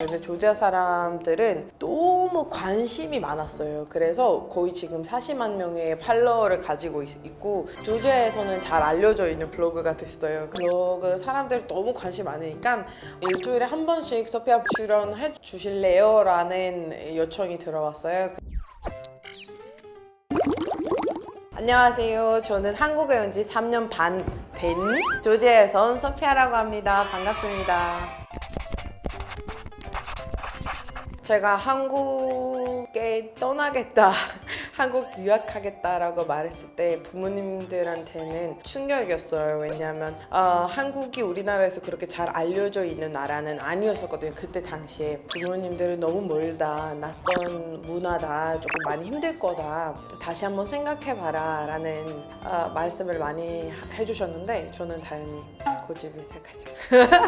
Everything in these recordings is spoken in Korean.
근데 조지아 사람들은 너무 관심이 많았어요. 그래서 거의 지금 40만 명의 팔로워를 가지고 있, 고 조지아에서는 잘 알려져 있는 블로그가 됐어요. 블로그 사람들이 너무 관심 많으니까 일주일에 한 번씩 소피아 출연해 주실래요? 라는 요청이 들어왔어요. 안녕하세요. 저는 한국에 온 지 3년 반된온 소피아라고 합니다. 반갑습니다. 제가 한국에 떠나겠다, 한국 유학하겠다라고 말했을 때 부모님들한테는 충격이었어요. 왜냐하면 어, 한국이 우리나라에서 그렇게 잘 알려져 있는 나라는 아니었었거든요. 그때 당시에 부모님들은 너무 멀다, 낯선 문화다, 조금 많이 힘들 거다. 다시 한번 생각해봐라라는 어, 말씀을 많이 하- 해주셨는데 저는 당연히 고집이 세가지고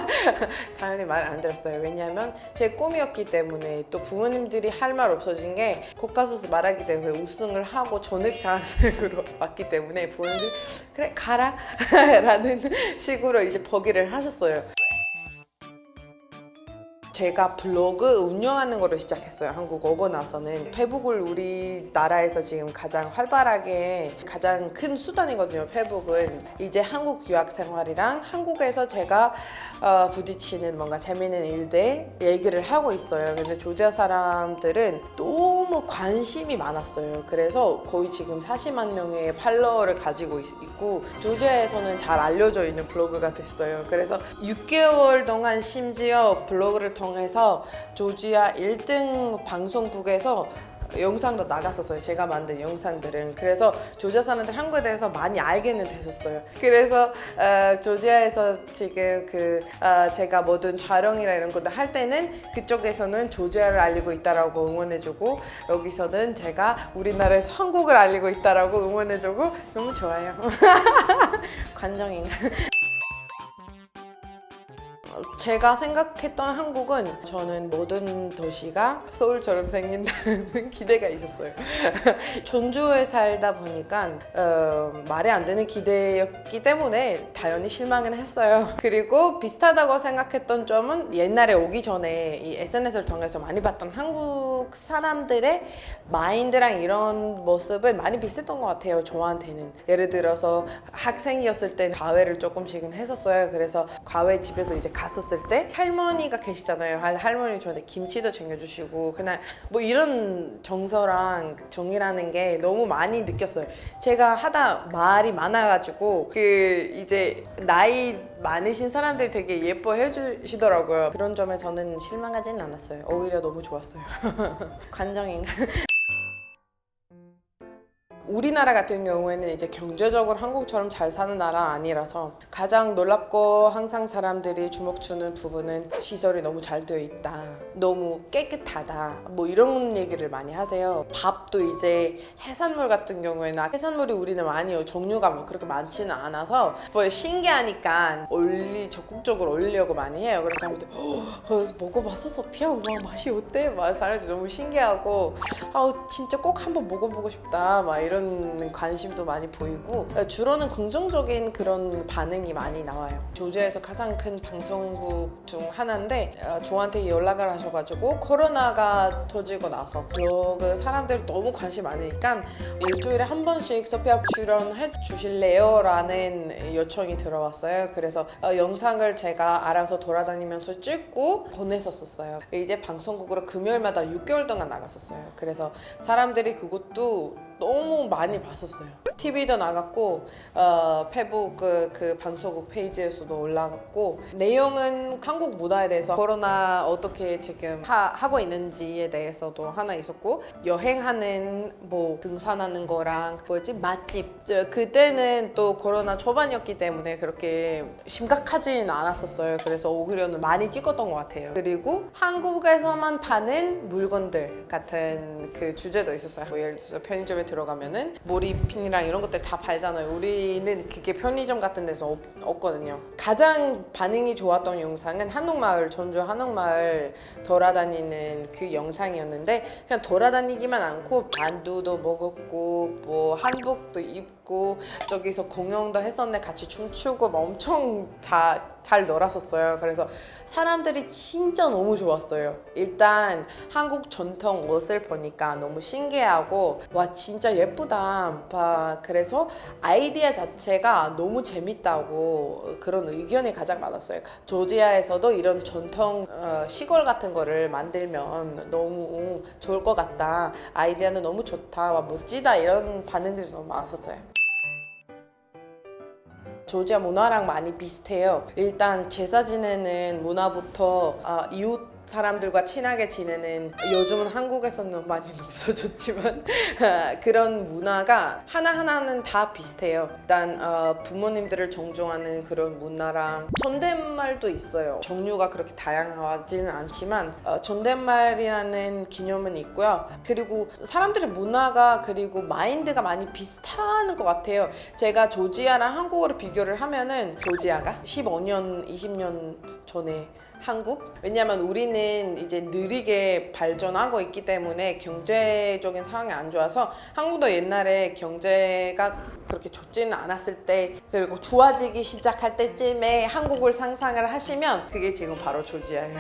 당연히 말 안 들었어요. 왜냐하면 제 꿈이었기 때문에 또 부모님들이 할 말 없어진 게 국가수수 말하기 때문에 우승을 하고 전액 장학생으로 왔기 때문에 부모님들이 그래 가라 라는 식으로 이제 버기를 하셨어요. 제가 블로그 운영하는 거를 시작했어요. 한국 오고 나서는 페북을 우리나라에서 지금 가장 활발하게 가장 큰 수단이거든요. 페북은 이제 한국 유학 생활이랑 한국에서 제가 어, 부딪히는 뭔가 재미있는 일들 얘기를 하고 있어요. 근데 조지아 사람들은 너무 관심이 많았어요. 그래서 거의 지금 40만 명의 팔로워를 가지고 있, 고 조지아에서는 잘 알려져 있는 블로그가 됐어요. 그래서 6개월 동안 심지어 블로그를 통해 서 조지아 1등 방송국에서 영상도 나갔었어요. 제가 만든 영상들은. 그래서 조지아 사람들 한국에 대해서 많이 알게는 됐었어요. 그래서 어, 조지아에서 지금 그 어, 제가 모든 촬영이나 이런 것도 할 때는 그쪽에서는 조지아를 알리고 있다라고 응원해주고 여기서는 제가 우리나라에서 한국을 알리고 있다라고 응원해주고 너무 좋아요. 관정인가? 제가 생각했던 한국은 저는 모든 도시가 서울처럼 생긴다는 기대가 있었어요. 전주에 살다 보니까 어, 말이 안 되는 기대였기 때문에 당연히 실망은 했어요. 그리고 비슷하다고 생각했던 점은 옛날에 오기 전에 이 SNS를 통해서 많이 봤던 한국 사람들의 마인드랑 이런 모습은 많이 비슷했던 것 같아요. 저한테는 예를 들어서 학생이었을 때 과외를 조금씩은 했었어요. 그래서 과외 집에서 이제 갔었 을 때 할머니가 계시잖아요. 할- 할머니 저한테 김치도 챙겨주시고 그냥 뭐 이런 정서랑 정이라는 게 너무 많이 느꼈어요. 제가 하다 말이 많아가지고 그 이제 나이 많으신 사람들이 되게 예뻐해 주시더라고요. 그런 점에서는 실망하지는 않았어요. 오히려 너무 좋았어요. 관정인가? 우리나라 같은 경우에는 이제 경제적으로 한국처럼 잘 사는 나라 아니라서 가장 놀랍고 항상 사람들이 주목 주는 부분은 시설이 너무 잘 되어 있다. 너무 깨끗하다. 뭐 이런 얘기를 많이 하세요. 밥도 이제 해산물 같은 경우에는 해산물이 우리는 많이 종류가 뭐 그렇게 많지는 않아서 뭐 신기하니까 올리 적극적으로 올리려고 많이 해요. 그래서 사람들이 "어, 그래서 먹어봤어 소피아? 와 맛이 어때? 막 사람들이 너무 신기하고 아 진짜 꼭 한번 먹어보고 싶다 막 이런 관심도 많이 보이고 주로는 긍정적인 그런 반응이 많이 나와요 조지아에서 가장 큰 방송국 중 하나인데 어, 저한테 연락을 하셔 가지고 코로나가 터지고 나서 블로그 사람들이 너무 관심 많으니까 일주일에 한 번씩 소피아 출연해 주실래요? 라는 요청이 들어왔어요 그래서 어, 영상을 제가 알아서 돌아다니면서 찍고 보냈었어요 이제 방송국으로 금요일마다 6개월 동안 나갔었어요 그래서 사람들이 그것도 너무 많이 봤었어요. TV도 나갔고 어, 페북 그, 그 방송국 페이지에서도 올라갔고 내용은 한국 문화에 대해서 코로나 어떻게 지금 하, 하고 있는지에 대해서도 하나 있었고 여행하는 뭐 등산하는 거랑 뭐지 맛집 저, 그때는 또 코로나 초반이었기 때문에 그렇게 심각하진 않았었어요. 그래서 오히려는 많이 찍었던 것 같아요. 그리고 한국에서만 파는 물건들 같은 그 주제도 있었어요. 뭐 예를 들어서 편의점에 들어가면은 몰입핀이랑 이런 것들 다 팔잖아요. 우리는 그게 편의점 같은 데서 없, 없거든요. 가장 반응이 좋았던 영상은 한옥마을 전주 한옥마을 돌아다니는 그 영상이었는데 그냥 돌아다니기만 않고 만두도 먹었고 뭐 한복도 입고 저기서 공연도 했었는데 같이 춤추고 막 엄청 자잘 놀았었어요. 그래서 사람들이 진짜 너무 좋았어요. 일단 한국 전통 옷을 보니까 너무 신기하고 와 진짜 예쁘다. 봐. 그래서 아이디어 자체가 너무 재밌다고 그런 의견이 가장 많았어요. 조지아에서도 이런 전통 어, 시골 같은 거를 만들면 너무 좋을 것 같다. 아이디어는 너무 좋다. 와 멋지다 이런 반응들이 너무 많았었어요. 조지아 문화랑 많이 비슷해요. 일단 제사 지내는 문화부터 아, 이웃 사람들과 친하게 지내는 요즘은 한국에서는 많이 없어졌지만 그런 문화가 하나하나는 다 비슷해요. 일단 어, 부모님들을 존중하는 그런 문화랑 존댓말도 있어요. 종류가 그렇게 다양하지는 않지만 어, 존댓말이라는 개념은 있고요. 그리고 사람들의 문화가 그리고 마인드가 많이 비슷한 것 같아요. 제가 조지아랑 한국어를 비교를 하면은 조지아가 15년, 20년 전에 한국? 왜냐면 우리는 이제 느리게 발전하고 있기 때문에 경제적인 상황이 안 좋아서 한국도 옛날에 경제가 그렇게 좋지는 않았을 때 그리고 좋아지기 시작할 때쯤에 한국을 상상을 하시면 그게 지금 바로 조지아예요.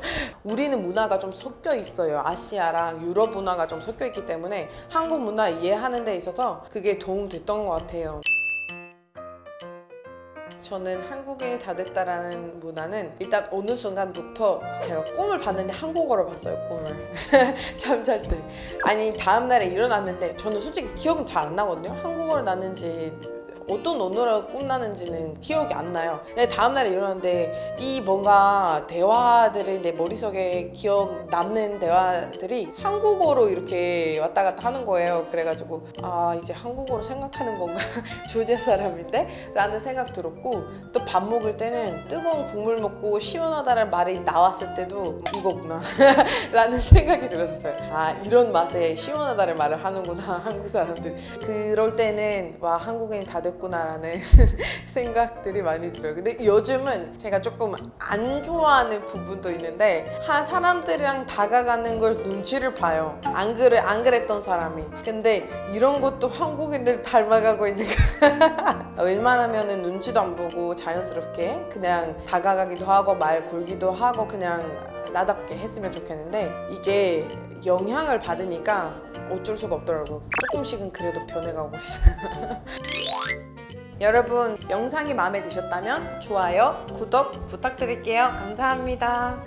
우리는 문화가 좀 섞여 있어요. 아시아랑 유럽 문화가 좀 섞여 있기 때문에 한국 문화 이해하는 데 있어서 그게 도움 됐던 것 같아요. 저는 한국인이 다 됐다라는 문화는 일단 어느 순간부터 제가 꿈을 봤는데 한국어로 봤어요 꿈을. 잠잘 때. 아니 다음날에 일어났는데 저는 솔직히 기억은 잘 안 나거든요. 한국어로 났는지 어떤 언어로 꿈나는지는 기억이 안 나요. 근데 다음날에 일어났는데 이 뭔가 대화들이 내 머릿속에 기억 남는 대화들이 한국어로 이렇게 왔다 갔다 하는 거예요. 그래가지고 아 이제 한국어로 생각하는 건가 조제 사람인데? 라는 생각 들었고 또 밥 먹을 때는 뜨거운 국물 먹고 시원하다는 말이 나왔을 때도 이거구나 라는 생각이 들었어요. 아 이런 맛에 시원하다는 말을 하는구나 한국 사람들. 그럴 때는 와 한국인이 다 됐구나라는 생각들이 많이 들어요. 근데 요즘은 제가 조금 안 좋아하는 부분도 있는데 한 사람들이랑 다가가는 걸 눈치를 봐요. 안 그래 안 그랬던 사람이. 근데 이런 것도 한국인들 닮아가고 있는 거. 웬만하면은 눈치도 안 보고 자연스럽게 그냥 다가가기도 하고 말 걸기도 하고 그냥 나답게 했으면 좋겠는데 이게 영향을 받으니까 어쩔 수가 없더라고. 조금씩은 그래도 변해가고 있어요. 여러분 영상이 마음에 드셨다면 좋아요, 구독 부탁드릴게요. 감사합니다.